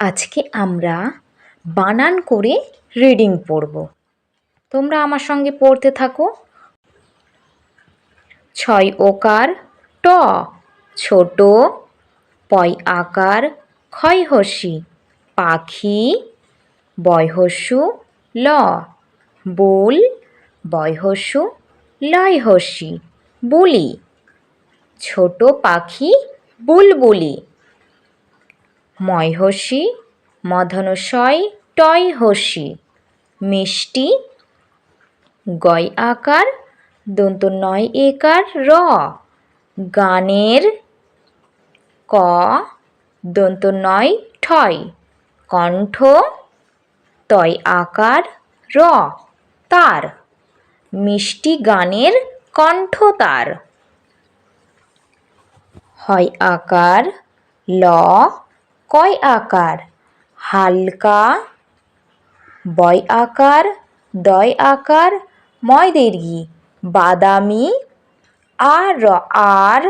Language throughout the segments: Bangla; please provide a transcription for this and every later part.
আজকে আমরা বানান করে রিডিং পড়ব। তোমরা আমার সঙ্গে পড়তে থাকো। ছয় ওকার ট, ছোট, পয় আকার, ক্ষয় হসি, পাখি বয়হস্যু ল, বুল বয়হস্যু লয় হসি, বুলি, ছোট পাখি, বুলবুলি। ময়হসি মধনশয় টয় হসি মিষ্টি গয় আকার দন্ত নয় একার র। গানের, ক দন্ত নয় ঠয় কণ্ঠ তয় আকার র। তার। মিষ্টি গানের কণ্ঠ তার হয় আকার, ল কয় আকার? হালকা, বয় আকার, দয় আকার, ময় দীর্ঘি বাদামি, আর আর,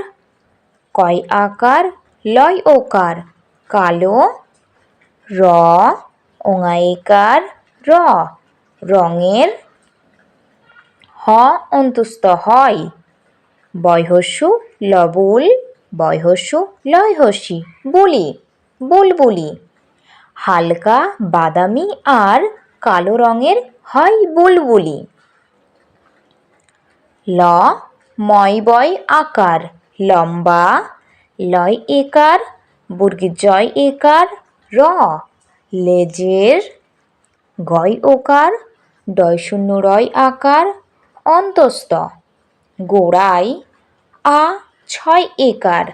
কয় আকার, লয় ওকার, কালো, র, ওঙাইকার, র, রঙের, হ অন্তুস্ত হয় বয়হস্যু লবুল বয়হস্যু লয়হসি, বলি। বুলবুলি। হালকা, বাদামি আর কালো রঙের হয় বুলবুলি। ল ময় বয় আকার। লম্বা, লয় একার জয় একার, র, লেজের, গয় ওকার, ডয় শূন্য রয় আকার, অন্তস্থ। গোড়ায়, আ, ছয় একার।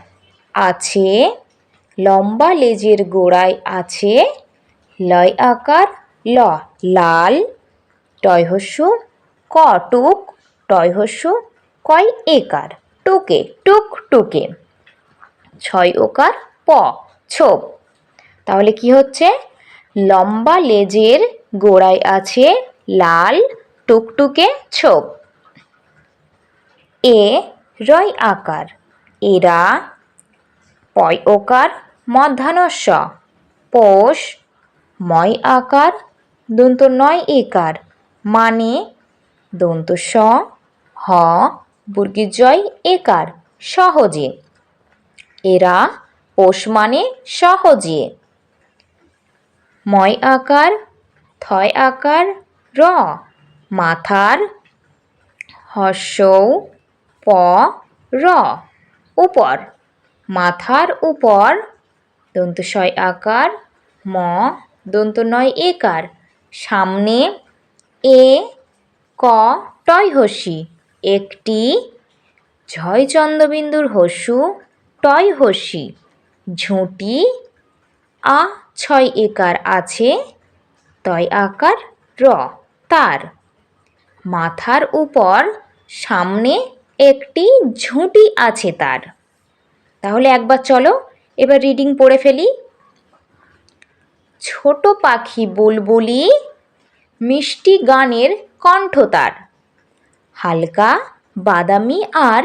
আছে লম্বা লেজের গোড়ায় আছে লয় আকার, ল লাল টয়হস্যু ক টুক টয়হস্যু কয় একার, টুকে, টুক টুকে। ছয় ওকার, প, ছোপ। তাহলে কি হচ্ছে? লম্বা লেজের গোড়ায় আছে লাল টুকটুকে ছোপ। এ, রয় আকার। এরা পয় ওকার মধ্যাহ্নস্য। পোষ ময় আকার দন্ত নয় একার। মানে দন্ত স, হ, বর্গীর জয় একার, সহজে। এরা পোষ মানে সহজে। ময় আকার, থয় আকার, র, মাথার, হর্ষৌ, প, র, উপর। মাথার উপর দন্তশয় আকার, ম, দন্ত নয় একার। সামনে এ, ক টয় হসি একটি ঝয় চন্দ্রবিন্দুর হসু টয় হসি ঝুঁটি আ, ছয় একার আছে, তয় আকার র, তার। মাথার উপর সামনে একটি ঝুঁটি আছে তার। তাহলে একবার চলো, এবার রিডিং পড়ে ফেলি। ছোট পাখি বুলবুলি, মিষ্টি গানের কণ্ঠ তার হালকা, বাদামি আর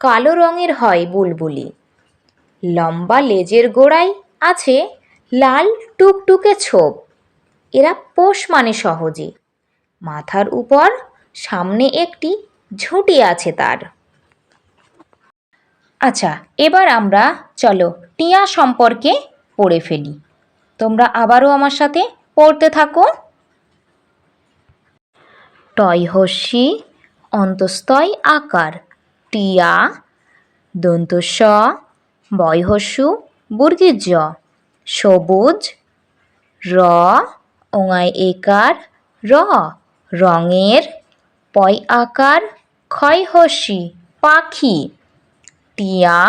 কালো রঙের হয় বুলবুলি। লম্বা লেজের গোড়ায় আছে লাল টুকটুকে ছোপ। এরা পোষ মানে সহজে। মাথার উপর সামনে একটি ঝুঁটি আছে তার। আচ্ছা এবার আমরা, চলো, টিয়া সম্পর্কে পড়ে ফেলি। তোমরা আবারও আমার সাথে পড়তে থাকো। টয় হস্যি অন্তস্তয় আকার, টিয়া দন্ত স বয়হস্যু বর্গীর জ সবুজ, র, ওঙায় একার, র, রঙের, পয় আকার, ক্ষয় হসি পাখি। টিয়া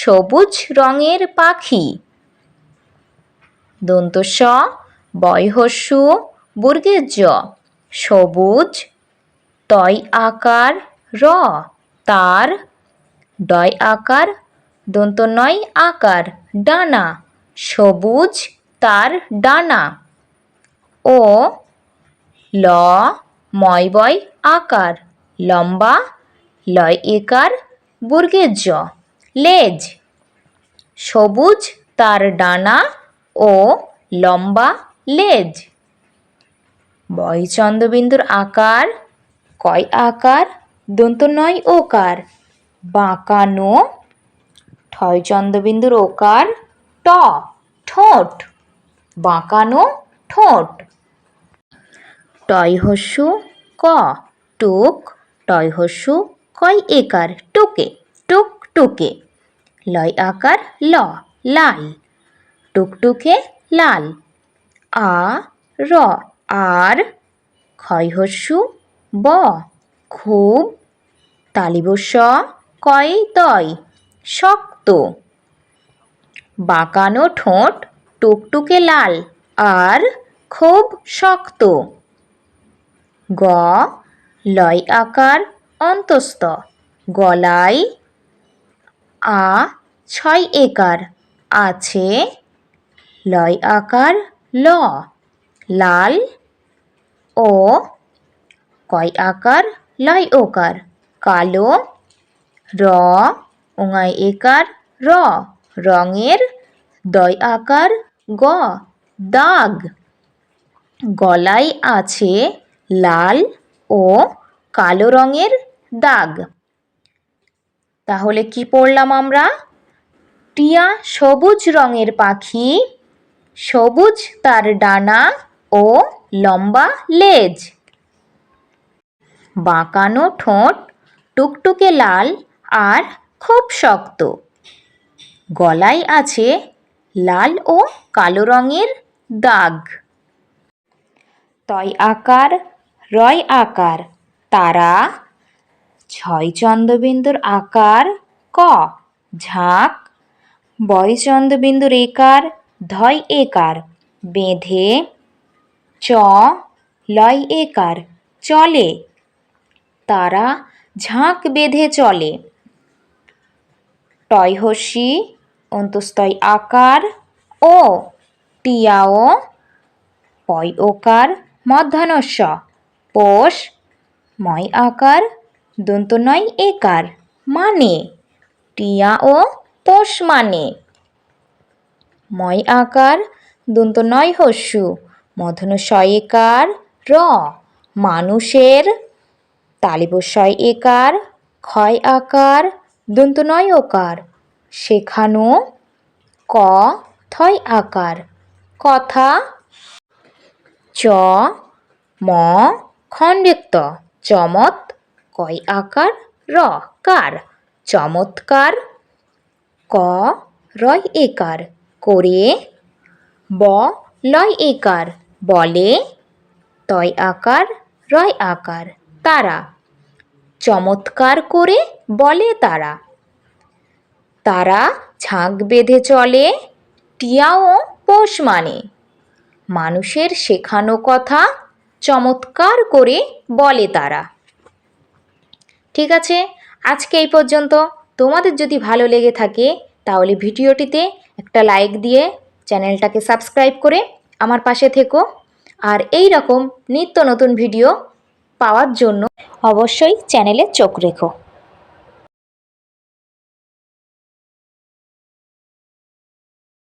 সবুজ রঙের পাখি। দন্ত বয়হস্যু বর্গের জ সবুজ তয় আকার, র, তার, ডয় আকার দন্ত নয় আকার, ডানা, সবুজ, তার, ডানা। ও, ল, ময় বয় আকার, লম্বা, লয় একার বর্গের জ। লেজ। সবুজ, তার ডানা ও লম্বা লেজ। বয় চন্দ্রবিন্দুর আকার কয় আকার? দন্ত নয় ওকার। বাঁকানো ঠয় চন্দ্রবিন্দুর ওকার ট, ঠোঁট। বাঁকানো ঠোঁট। টয় হস্যু ক, টুক, টয় হস্যু কয় একার? টোকে, টুক টুকে। লয় আকার, ল লাল টুকটুকে, লাল। আ, র, আর। ক্ষয় হস্যু, ব, খুব। তালিব স কয়, তয়। শক্ত। বাঁকানো ঠোঁট, টুকটুকে লাল, আর। খুব শক্ত। গ, লয় আকার অন্তস্থ। গলায় আ ছয় একার। আছে লয় আকার ল। লাল ও কয় আকার লয় ওকার। কালো র ওঙায় একার র। রঙের দয় আকার গ। দাগ। গলায় আছে লাল ও কালো রঙের দাগ। তাহলে কি পড়লাম আমরা? টিয়া সবুজ রঙের পাখি, সবুজ তার ডানা ও লম্বা লেজ। বাঁকানো ঠোঁট টুকটুকে লাল আর খুব শক্ত। গলায় আছে লাল ও কালো রঙের দাগ। তয় আকার, রয় আকার, তারা ছয় চন্দ্রবিন্দুর আকার ক? ঝাঁক। বয় চন্দ্রবিন্দুর একার, ধয় একার। বেঁধে, চ, লয় একার। চলে। তারা ঝাঁক বেঁধে চলে। টয় হসি অন্তস্তয় আকার, ও। টিয়াও, পয় ওকার, মধ্যাহ্নস্য। পোষ, ময় আকার দন্ত নয় একার মানে? টিয়া ও পোষ মানে? ময় আকার, দন্ত নয় হস্যু। মধ্যাহ্নস্বয় একার র। মানুষের তালিবস্বয় একার ক্ষয় আকার, দন্ত নয় ওকার শেখানো ক, থয় আকার। কথা চ, ম খণ্ডেক্ত চমৎ কয় আকার? র, কার? চমৎকার। ক, রয় একার। করে, ব, লয় একার। বলে, তয় আকার, রয় আকার। তারা। চমৎকার করে বলে তারা। তারা ঝাঁক বেঁধে চলে, টিয়াও পোষ মানে। মানুষের শেখানো কথা চমৎকার করে বলে তারা। ঠিক আছে? আজকে এই পর্যন্ত। তোমাদের যদি ভালো লেগে থাকে, তাহলে ভিডিওটিতে একটা লাইক দিয়ে চ্যানেলটাকে সাবস্ক্রাইব করে আমার পাশে থেকো। আর এই রকম নিত্য নতুন ভিডিও পাওয়ার জন্য অবশ্যই চ্যানেলে চোখ রেখো।